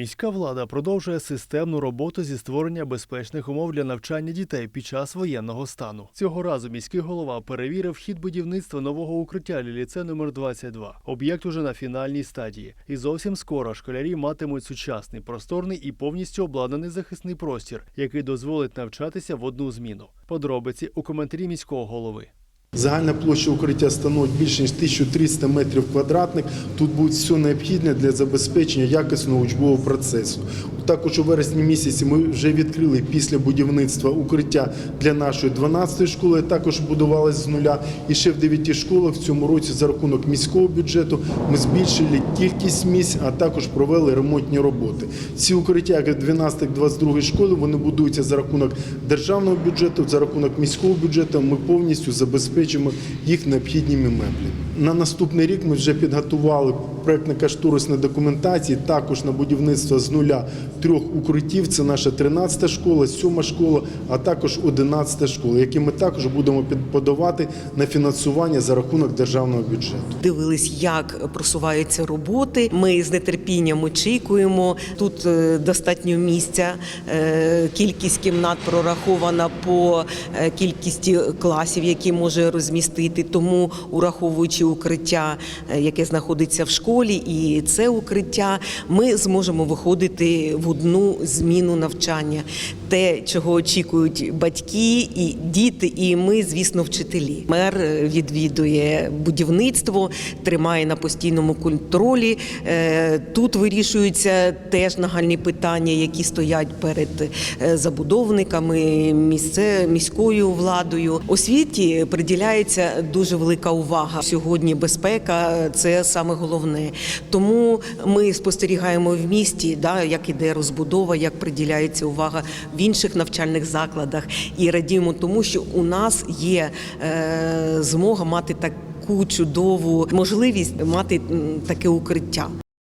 Міська влада продовжує системну роботу зі створення безпечних умов для навчання дітей під час воєнного стану. Цього разу міський голова перевірив хід будівництва нового укриття ліце номер 22 Об'єкт уже на фінальній стадії. І зовсім скоро школярі матимуть сучасний, просторний і повністю обладнаний захисний простір, який дозволить навчатися в одну зміну. Подробиці у коментарі міського голови. Загальна площа укриття становить більше ніж 1300 метрів квадратних. Тут буде все необхідне для забезпечення якісного учбового процесу. Також у вересні місяці ми вже відкрили після будівництва укриття для нашої 12-ї школи. Також будувалось з нуля. І ще в 9 школах в цьому році за рахунок міського бюджету ми збільшили кількість місць, а також провели ремонтні роботи. Ці укриття, як 12-22 школи, вони будуються за рахунок державного бюджету, за рахунок міського бюджету. Ми повністю забезпечимо їх необхідними меблями. На наступний рік ми вже підготували проєктно-кошторисні документації, також на будівництво з нуля трьох укриттів. Це наша 13-та школа, 7 школа, а також 11-та школа, які ми також будемо подавати на фінансування за рахунок державного бюджету. Дивились, як просуваються роботи. Ми з нетерпінням очікуємо. Тут е, достатньо місця. е, Кількість кімнат прорахована по е, кількості класів, які може розмістити. Тому, ураховуючи укриття, яке знаходиться в школі, і це укриття, ми зможемо виходити в одну зміну навчання. Те, чого очікують батьки і діти, і ми, звісно, вчителі. Мер е, відвідує будівництво, тримає на постійному контролі. Е, Тут вирішуються теж нагальні питання, які стоять перед е, забудовниками, місце, міською владою. Освіті приділяється дуже велика увага. Сьогодні безпека це саме головне. Тому ми спостерігаємо в місті, да, як іде розбудова, як приділяється увага в інших навчальних закладах, і радіємо тому, що у нас є е, змога мати таку чудову можливість мати таке укриття.